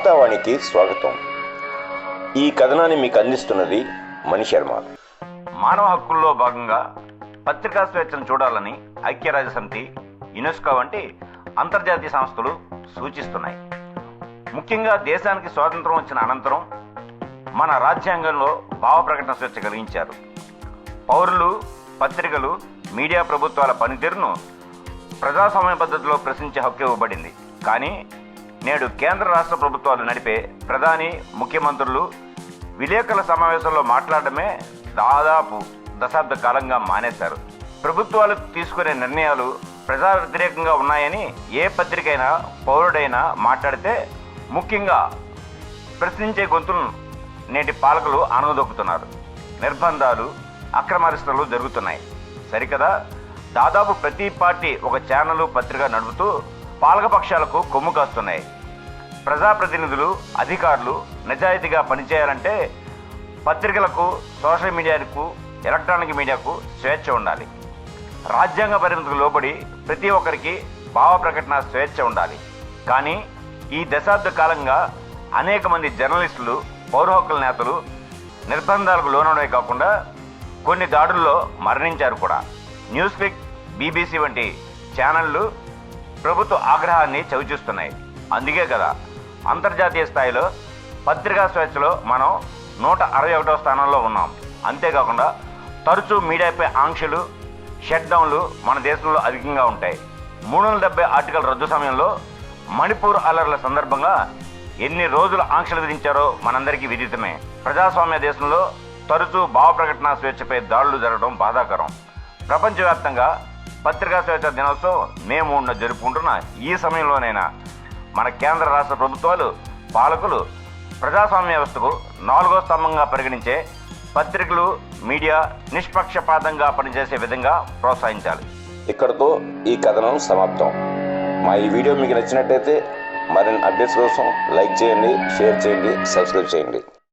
వార్తావాణికి స్వాగతం. ఈ కథనాన్ని మీకు అందిస్తున్నది మణి శర్మ. మానవ హక్కుల్లో భాగంగా పత్రికా స్వేచ్ఛను చూడాలని ఐక్యరాజ్య సమితి యునెస్కో వంటి అంతర్జాతీయ సంస్థలు సూచిస్తున్నాయి. ముఖ్యంగా దేశానికి స్వాతంత్రం వచ్చిన అనంతరం మన రాజ్యాంగంలో భావ ప్రకటన స్వేచ్ఛ కలిగించారు. పౌరులు పత్రికలు మీడియా ప్రభుత్వాల పనితీరును ప్రజాస్వామ్య పద్ధతిలో ప్రశ్నించే హక్కు ఇవ్వబడింది. కానీ నేడు కేంద్ర రాష్ట్ర ప్రభుత్వాలు నడిపే ప్రధాని ముఖ్యమంత్రులు విలేకరుల సమావేశంలో మాట్లాడటమే దాదాపు దశాబ్ద కాలంగా మానేశారు. ప్రభుత్వాలు తీసుకునే నిర్ణయాలు ప్రజా వ్యతిరేకంగా ఉన్నాయని ఏ పత్రికైనా పౌరుడైనా మాట్లాడితే ముఖ్యంగా ప్రశ్నించే గొంతులను నేటి పాలకులు అణగదొక్కుతున్నారు నిర్బంధాలు అక్రమారిష్టలు జరుగుతున్నాయి. సరికదా? దాదాపు ప్రతి పార్టీ ఒక ఛానల్ పత్రిక నడుపుతూ పాలకపక్షాలకు కొమ్ము కాస్తున్నాయి. ప్రజాప్రతినిధులు అధికారులు నిజాయితీగా పనిచేయాలంటే పత్రికలకు సోషల్ మీడియాకు ఎలక్ట్రానిక్ మీడియాకు స్వేచ్ఛ ఉండాలి. రాజ్యాంగ పరిమితికి లోబడి ప్రతి ఒక్కరికి భావ ప్రకటన స్వేచ్ఛ ఉండాలి. కానీ ఈ దశాబ్ద కాలంగా అనేక మంది జర్నలిస్టులు పౌర హక్కుల నేతలు నిర్బంధాలకు లోనడమే కాకుండా కొన్ని దాడుల్లో మరణించారు కూడా. న్యూస్ పిక్ బీబీసీ వంటి ఛానళ్ళు ప్రభుత్వ ఆగ్రహాన్ని చవిచూస్తున్నాయి. అందుకే కదా అంతర్జాతీయ స్థాయిలో పత్రికా స్వేచ్ఛలో మనం నూట అరవై ఒకటో స్థానంలో ఉన్నాం. అంతేకాకుండా తరచూ మీడియాపై ఆంక్షలు షట్డౌన్లు మన దేశంలో అధికంగా ఉంటాయి. మూడు వందల డెబ్బై ఆర్టికల్ రద్దు సమయంలో మణిపూర్ అలర్ల సందర్భంగా ఎన్ని రోజులు ఆంక్షలు విధించారో మనందరికీ విదితమే. ప్రజాస్వామ్య దేశంలో తరచూ భావ ప్రకటన స్వేచ్ఛపై దాడులు జరగడం బాధాకరం. ప్రపంచవ్యాప్తంగా పత్రికా స్వేచ్ఛ దినోత్సవం మే మూడున జరుపుకుంటున్న ఈ సమయంలోనైనా మన కేంద్ర రాష్ట్ర ప్రభుత్వాలు పాలకులు ప్రజాస్వామ్య వ్యవస్థకు నాలుగో స్తంభంగా పరిగణించే పత్రికలు మీడియా నిష్పక్షపాతంగా పనిచేసే విధంగా ప్రోత్సహించాలి. ఇక్కడతో ఈ కథనం సమాప్తం. మా ఈ వీడియో మీకు నచ్చినట్టయితే మరిన్ని అప్డేట్స్ కోసం లైక్ చేయండి షేర్ చేయండి సబ్స్క్రైబ్ చేయండి.